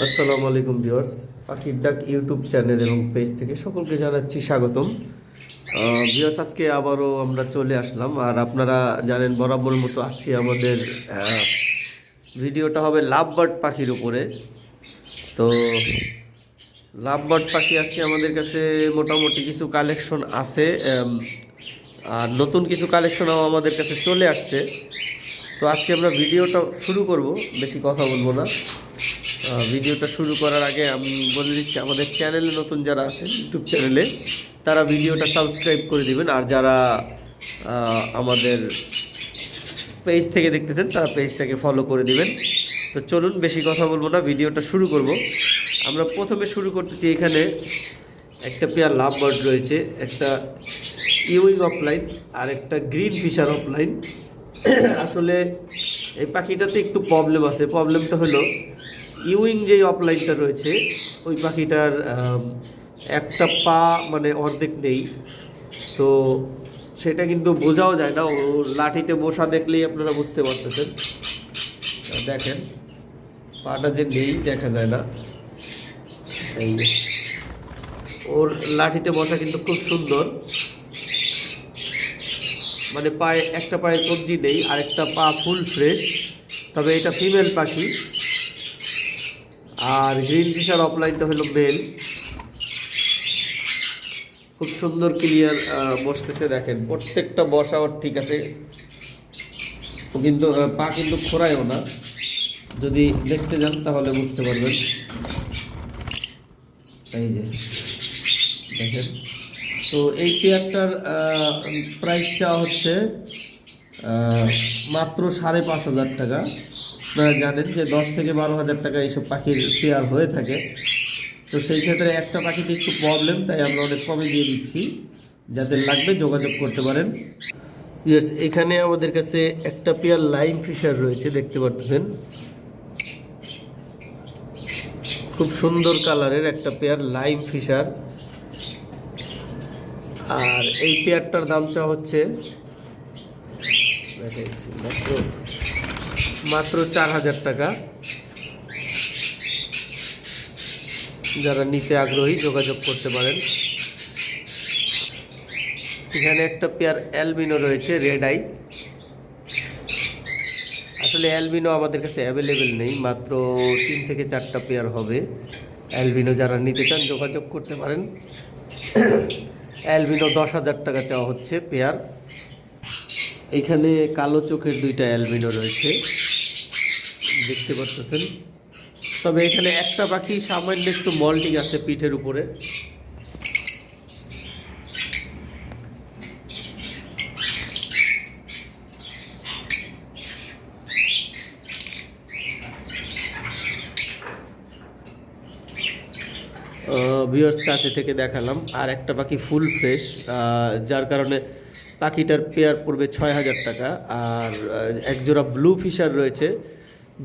আসসালামু আলাইকুম ভিউয়ার্স, পাখির ডাক ইউটিউব চ্যানেল এবং পেজ থেকে সকলকে জানাচ্ছি স্বাগতম। ভিউয়ার্স, আজকে আবারও আমরা চলে আসলাম। আর আপনারা জানেন বরাবর মতো আজকে আমাদের ভিডিওটা হবে লাভ বার্ড পাখির উপরে। তো লাভ বার্ড পাখি আজকে আমাদের কাছে মোটামুটি কিছু কালেকশন আছে আর নতুন কিছু কালেকশনও আমাদের কাছে চলে আসছে। তো আজকে আমরা ভিডিওটা শুরু করব, বেশি কথা বলব না। ভিডিওটা শুরু করার আগে আমি বলে দিচ্ছি, আমাদের চ্যানেলে নতুন যারা আছেন ইউটিউব চ্যানেলে, তারা ভিডিওটা সাবস্ক্রাইব করে দিবেন। আর যারা আমাদের পেজ থেকে দেখতেছেন, তারা পেজটাকে ফলো করে দিবেন। তো চলুন, বেশি কথা বলব না, ভিডিওটা শুরু করব। আমরা প্রথমে শুরু করতেছি এখানে একটা পেয়ার লাভ বার্ড রয়েছে, একটা ইউইং অফলাইন আর একটা গ্রিন ফিশার অফলাইন আসলে এই পাখিটাতে একটু প্রবলেম আছে। প্রবলেমটা হলো ইউইং যে অফলাইনটা রয়েছে, ওই পাখিটার একটা পা মানে অর্ধেক নেই। তো সেটা কিন্তু বোঝাও যায় না, ও লাঠিতে বসা দেখলেই আপনারা বুঝতে পারতেছেন। দেখেন, পাটা যে নেই দেখা যায় না। ওর লাঠিতে বসা কিন্তু খুব সুন্দর। মানে পায়ে, একটা পায়ে কবজি নেই আর একটা পা ফুল ফ্রেশ। তবে এটা ফিমেল পাখি। আর গ্রিন ফিশার অফলাইনটা হলো মেল খুব সুন্দর ক্লিয়ার বসতেছে দেখেন। প্রত্যেকটা বসা ওর ঠিক আছে। ও কিন্তু পা কিন্তু খোরায়ও না। যদি দেখতে যান তাহলে বুঝতে পারবেন। এই যে, দেখেন। তো এই পেয়ারটার প্রাইসটা হচ্ছে মাত্র সাড়ে পাঁচ হাজার টাকা। আপনারা জানেন যে দশ থেকে বারো হাজার টাকা এইসব পাখির পেয়ার হয়ে থাকে। তো সেই ক্ষেত্রে একটা পাখিতে একটু প্রবলেম তাই আমরা অনেক কমে দিয়ে দিচ্ছি। যাদের লাগবে যোগাযোগ করতে পারেন। ইয়েস এখানে আমাদের কাছে একটা পেয়ার লাইন ফিশার রয়েছে, দেখতে পারতেছেন। খুব সুন্দর কালারের একটা পেয়ার লাইম ফিশার আর এই পেয়ারটার দাম চা হচ্ছে মাত্র চার হাজার টাকা। যারা নিতে আগ্রহী যোগাযোগ করতে পারেন। এখানে একটা পেয়ার অ্যালবিনো রয়েছে, রেড আই। আসলে অ্যালবিনো আমাদের কাছে অ্যাভেলেবেল নেই, মাত্র তিন থেকে চারটা পেয়ার হবে। অ্যালবিনো যারা নিতে চান যোগাযোগ করতে পারেন। অ্যালবিনো দশ হাজার টাকা চাওয়া হচ্ছে পেয়ার। এখানে কালো চোখের দুইটা অ্যালবিনো রয়েছে। দেখতে পাচ্ছেন তবে এখানে একটা পাখি, সামান্য একটু মল্টিং আছে পিঠের উপরে। ভিউয়ার্স কাছে থেকে দেখালাম, আর একটা পাখি ফুল ফ্রেশ যার কারণে পাখিটার পেয়ার পড়বে ছয় হাজার টাকা, আর একজোড়া ব্লু ফিশার রয়েছে।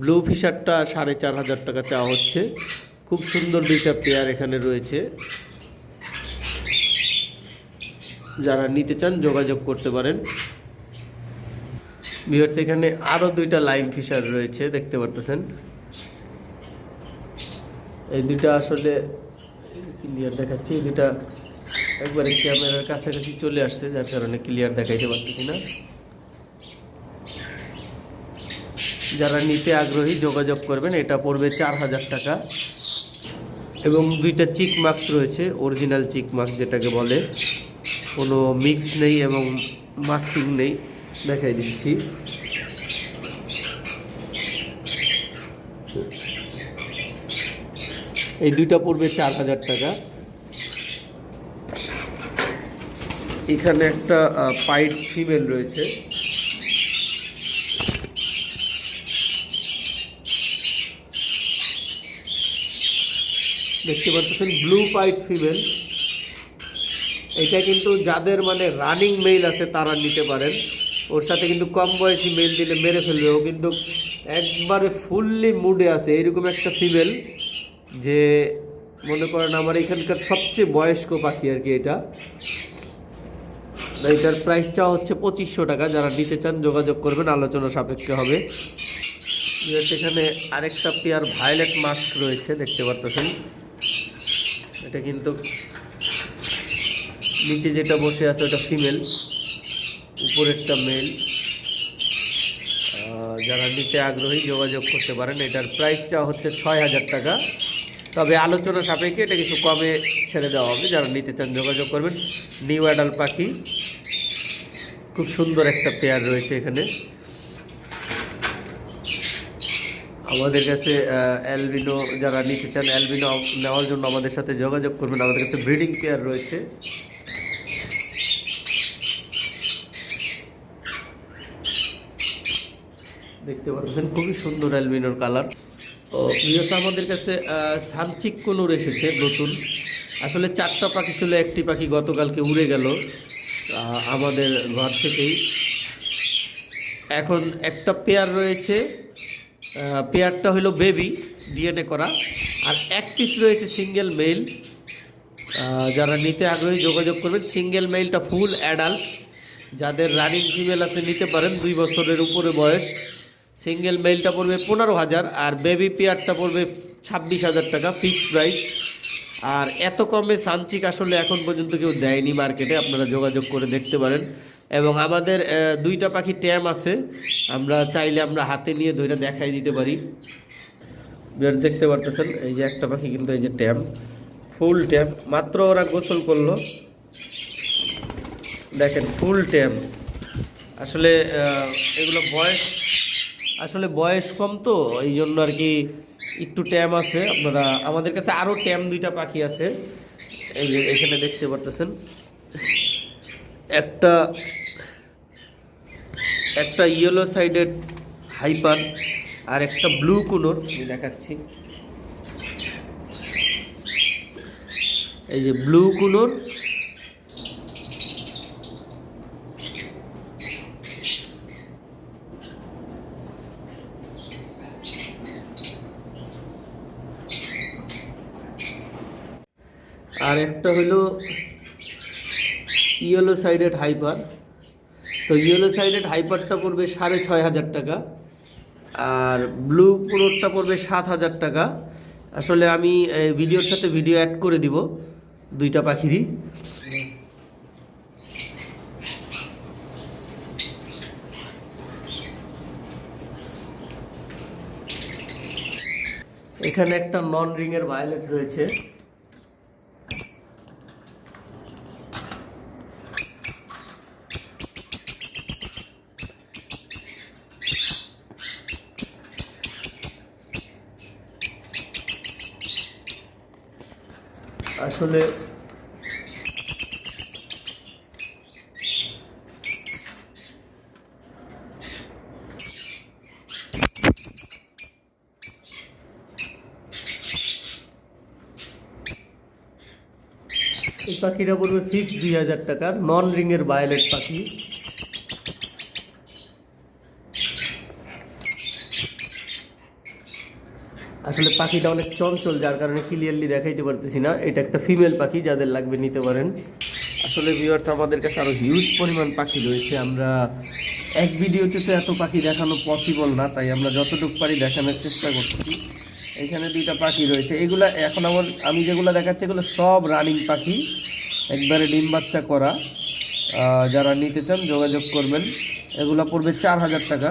ব্লু ফিশারটা সাড়ে চার হাজার টাকা চাওয়া হচ্ছে। খুব সুন্দর দুইটা পেয়ার এখানে রয়েছে। যারা নিতে চান যোগাযোগ করতে পারেন। ভিউয়ার্স এখানে আরও দুইটা লাইম ফিশার রয়েছে, দেখতে পারতেছেন। এই দুইটা আসলে ক্লিয়ার দেখাচ্ছি। এই দুইটা একবারে ক্যামেরার কাছাকাছি চলে আসছে, যার কারণে ক্লিয়ার দেখাইতে পারতেছি না। যারা নিতে আগ্রহী যোগাযোগ করবেন, এটা পড়বে চার হাজার টাকা। এবং দুইটা চিক মার্কস রয়েছে, অরিজিনাল চিক মার্কস যেটাকে বলে। কোনো মিক্স নেই এবং মাস্কিং নেই, দেখাই দিচ্ছি। এই দুইটা পড়বে চার হাজার টাকা। এখানে একটা পাইট ফিমেল রয়েছে। দেখতে পাচ্ছেন ব্লু পাইট ফিমেল এটা কিন্তু যাদের মানে রানিং মেল আছে, তারা নিতে পারেন। ওর সাথে কিন্তু কম বয়সী মেল দিলে মেরে ফেলবে। ও কিন্তু একবারে ফুললি মুডে আছে। এরকম একটা ফিমেল যে মনে করেন আমার এখানকার সবচেয়ে বয়স্ক পাখি আর কি এটা। এটার প্রাইস চাওয়া হচ্ছে পঁচিশশো টাকা। যারা নিতে চান, যোগাযোগ করবেন। আলোচনা সাপেক্ষে হবে। সেখানে আরেকটা পেয়ার ভায়োলেট মাস্ক রয়েছে, দেখতে পারতেছেন। এটা কিন্তু নিচে যেটা বসে আছে ওটা ফিমেল, উপরেরটা মেল। যারা নিতে আগ্রহী যোগাযোগ করতে পারেন, এটার প্রাইসটা হচ্ছে ছয় হাজার টাকা। তবে আলোচনা সাপেক্ষে এটা কিছু কমে ছেড়ে দেওয়া হবে। যারা নিতে চান যোগাযোগ করবেন। নিউ অ্যাডাল পাখি। খুব সুন্দর একটা পেয়ার রয়েছে এখানে। আমাদের কাছে অ্যালবিনো যারা নিতে চান, অ্যালবিনো নেওয়ার জন্য আমাদের সাথে যোগাযোগ করবেন। আমাদের কাছে ব্রিডিং পেয়ার রয়েছে। দেখতে পাচ্ছেন, খুবই সুন্দর অ্যালবিনোর কালার। ও প্রিয়তা আমাদের কাছে সানচিক কোনোর এসেছে নতুন। আসলে চারটা পাখি ছিল, একটি পাখি গতকালকে উড়ে গেল আমাদের ঘর থেকেই। এখন একটা পেয়ার রয়েছে পেয়ারটা হলো বেবি ডিএনএ করা। আর এক পিস রয়েছে সিঙ্গেল মেল যারা নিতে আগ্রহী, যোগাযোগ করবেন। সিঙ্গেল মেলটা ফুল অ্যাডাল্ট যাদের রানিং ফিমেল আছে, নিতে পারেন। দুই বছরের উপরে বয়স। সিঙ্গেল মেলটা পড়বে পনেরো হাজার। আর বেবি পেয়ারটা পড়বে ছাব্বিশ হাজার টাকা ফিক্সড প্রাইস আর এত কমে সানচিক আসলে এখন পর্যন্ত কেউ দেয়নি মার্কেটে আপনারা যোগাযোগ করে দেখতে পারেন। এবং আমাদের দুইটা পাখি ট্যাম আছে। আমরা চাইলে আমরা হাতে নিয়ে ধরে দেখাই দিতে পারি। দেখতে পারতেছেন, এই যে একটা পাখি কিন্তু এই যে ট্যাম, ফুল ট্যাম। মাত্র ওরা গোসল করল। দেখেন, ফুল ট্যাম। আসলে এগুলো বয়স, আসলে বয়স কম তো, এই জন্য আর কি একটু ট্যাম আছে। আপনারা, আমাদের কাছে আরও ট্যাম দুইটা পাখি আছে। এই যে এখানে দেখতে পারতেছেন। একটা একটা ইয়েলো সাইডেড হাইপার আর একটা ব্লু কুনোর আমি দেখাচ্ছি। এই যে ব্লু কুনোর আর একটা হলো ইয়েলো সাইডেড হাইপার তো ইয়েলো সাইডেড হাইপারটা পড়বে সাড়ে ছয় হাজার টাকা, আর ব্লু পুরোটা পড়বে সাত হাজার টাকা। আসলে আমি ভিডিওর সাথে ভিডিও অ্যাড করে দিব, দুইটা পাখিরই। এখানে একটা নন রিংয়ের ভায়োলেট রয়েছে আসলে এই পাখিটা পড়বে ফিক্স দুই হাজার টাকা নন রিংয়ের ভায়োলেট পাখি। আসলে পাখিটা অনেক চঞ্চল, যার কারণে ক্লিয়ারলি দেখাইতে পারতেছি না। এটা একটা ফিমেল পাখি, যাদের লাগবে নিতে পারেন। আসলে ভিউয়ার্স আমাদের কাছে আরও হিউজ পরিমাণ পাখি রয়েছে। আমরা এক ভিডিওতে তো এত পাখি দেখানো পসিবল না, তাই আমরা যতটুকু পারি দেখানোর চেষ্টা করছি। এখানে দুইটা পাখি রয়েছে। এগুলা এখন আমার আমি যেগুলো দেখাচ্ছি, এগুলো সব রানিং পাখি। একবারে ডিম বাচ্চা করা। যারা নিতে চান, যোগাযোগ করবেন। এগুলো পড়বে চার হাজার টাকা।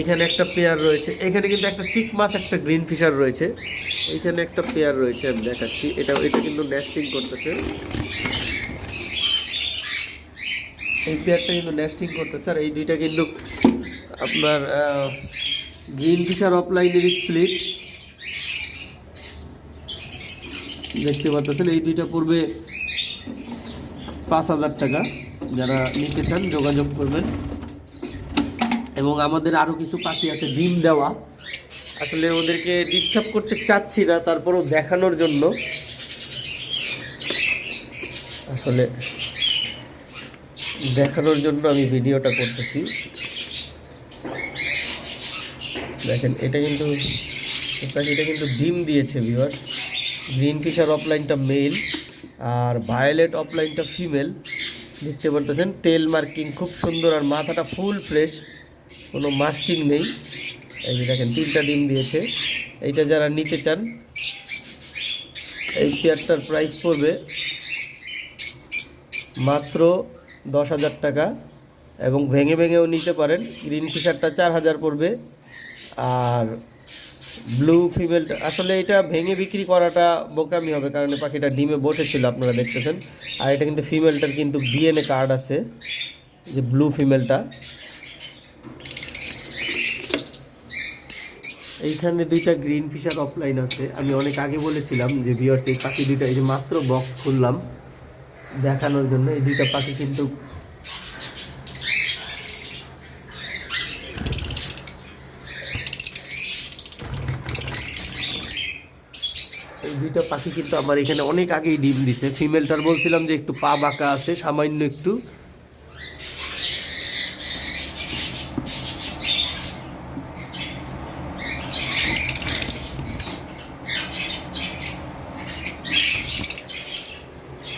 এখানে একটা পেয়ার রয়েছে। এখানে কিন্তু একটা চিক মাছ একটা গ্রিন ফিশার রয়েছে। এখানে একটা পেয়ার রয়েছে, আমি দেখাচ্ছি। এটা এটা কিন্তু নেস্টিং করতেছে। এই পেয়ারটা কিন্তু নেস্টিং করতেছে। আর এই দুইটা কিন্তু আপনার গ্রিন ফিশার অফলাইনের স্প্লিট দেখতে পাচ্ছেন, এই দুইটা পড়বে পাঁচ হাজার টাকা। যারা নিতে চান, যোগাযোগ করবেন। এবং আমাদের আরও কিছু পাখি আছে, ডিম দেওয়া। আসলে ওদেরকে ডিস্টার্ব করতে চাচ্ছি না, তারপরও দেখানোর জন্য। আসলে দেখানোর জন্য আমি ভিডিওটা করতেছি। দেখেন, এটা কিন্তু পাখিটা কিন্তু ডিম দিয়েছে ভিউয়ার গ্রিন ফিশার অফলাইনটা মেল আর ভায়োলেট অফলাইনটা ফিমেল দেখতে পারতেছেন টেল মার্কিং খুব সুন্দর আর মাথাটা ফুল ফ্রেশ কোনো মাস্কিং নেই। এই যে দেখেন, তিনটা ডিম দিয়েছে। এইটা যারা নিতে চান, এই চেয়ারটার প্রাইস পড়বে মাত্র দশ হাজার টাকা এবং ভেঙে ভেঙেও নিতে পারেন। গ্রিন ফিশারটা চার হাজার পড়বে। আর ব্লু ফিমেলটা আসলে এটা ভেঙে বিক্রি করাটা বোকামি হবে, কারণ পাখিটা ডিমে বসেছিল, আপনারা দেখতেছেন। আর এটা কিন্তু ফিমেলটার কিন্তু ডিএনএ কার্ড আছে, যে ব্লু ফিমেলটা এইখানে দুইটা গ্রিন ফিশার অফলাইন আছে। আমি অনেক আগে বলেছিলাম যে ভিওর্স এই পাখি দুইটা, এই যে মাত্র বক্স খুললাম দেখানোর জন্য, এই দুইটা পাখি কিন্তু এই দুইটা পাখি কিন্তু আমার এখানে অনেক আগেই ডিম দিছে। ফিমেলটার বলছিলাম যে একটু পা বাঁকা আছে, সামান্য একটু।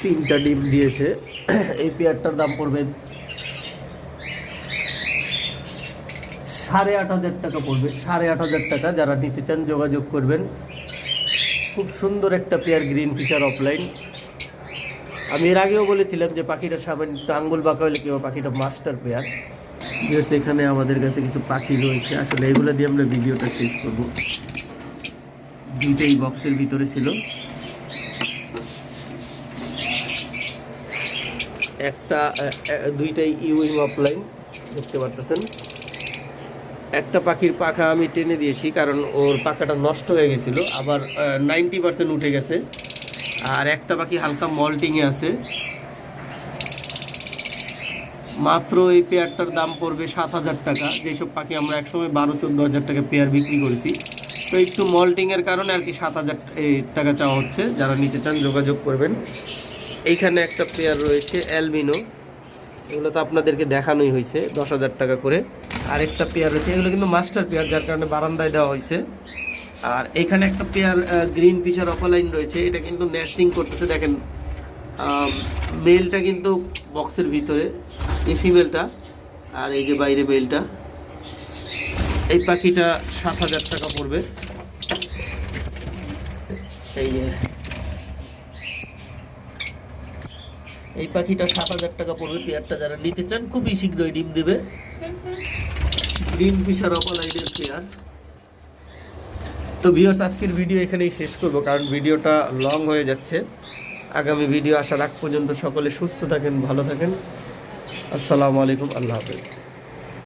তিনটা ডিম দিয়েছে। এই পেয়ারটার দাম পড়বে সাড়ে আট হাজার টাকা পড়বে। সাড়ে আট হাজার টাকা, যারা নিতে চান যোগাযোগ করবেন। খুব সুন্দর একটা পেয়ার গ্রিন ফিচার অফলাইন আমি এর আগেও বলেছিলাম যে পাখিটা সামান্য আঙ্গুল বাঁকা হলে কেউ পাখিটা মাস্টার পেয়ার। যেহেতু এখানে আমাদের কাছে কিছু পাখি রয়েছে। আসলে এগুলো দিয়ে আমরা ভিডিওটা শেষ করব। দুইটাই বক্সের ভিতরে ছিল। একটা দুইটাই ইউইং অফলাইন দেখতে পারতেছেন। একটা পাখির পাখা আমি টেনে দিয়েছি, কারণ ওর পাখাটা নষ্ট হয়ে গেছিল। আবার নাইনটি পার্সেন্ট উঠে গেছে। আর একটা পাখি হালকা মল্টিংয়ে আছে। মাত্র এই পেয়ারটার দাম পড়বে সাত হাজার টাকা। যেসব পাখি আমরা একসময় বারো চোদ্দ হাজার টাকা পেয়ার বিক্রি করেছি। তো একটু মল্টিংয়ের কারণে আর কি সাত হাজার টাকা চাওয়া হচ্ছে। যারা নিতে চান, যোগাযোগ করবেন। এইখানে একটা পেয়ার রয়েছে অ্যালবিনো এগুলো তো আপনাদেরকে দেখানোই হয়েছে, দশ হাজার টাকা করে। আরেকটা পেয়ার রয়েছে। এগুলো কিন্তু মাস্টার পেয়ার, যার কারণে বারান্দায় দেওয়া হয়েছে। আর এখানে একটা পেয়ার গ্রিন ফিশার অফলাইন রয়েছে। এটা কিন্তু নেস্টিং করতেছে, দেখেন। মেলটা কিন্তু বক্সের ভিতরে, এই ফিমেলটা আর এই যে বাইরে মেলটা এই পাখিটা সাত হাজার টাকা পড়বে। এই যে। এই পাখিটা সাত হাজার টাকা পড়বে, পেয়ারটা যারা নিতে চান, খুবই শীঘ্রই ডিম দেবে। গ্রিন ফিশার অপলাইনের পেয়ার তো ভিউয়ার্স আজকের ভিডিও এখানেই শেষ করব, কারণ ভিডিওটা লং হয়ে যাচ্ছে। আগামী ভিডিও আসার আগ পর্যন্ত সকলে সুস্থ থাকেন, ভালো থাকেন। আসসালামু আলাইকুম, আল্লাহ হাফেজ।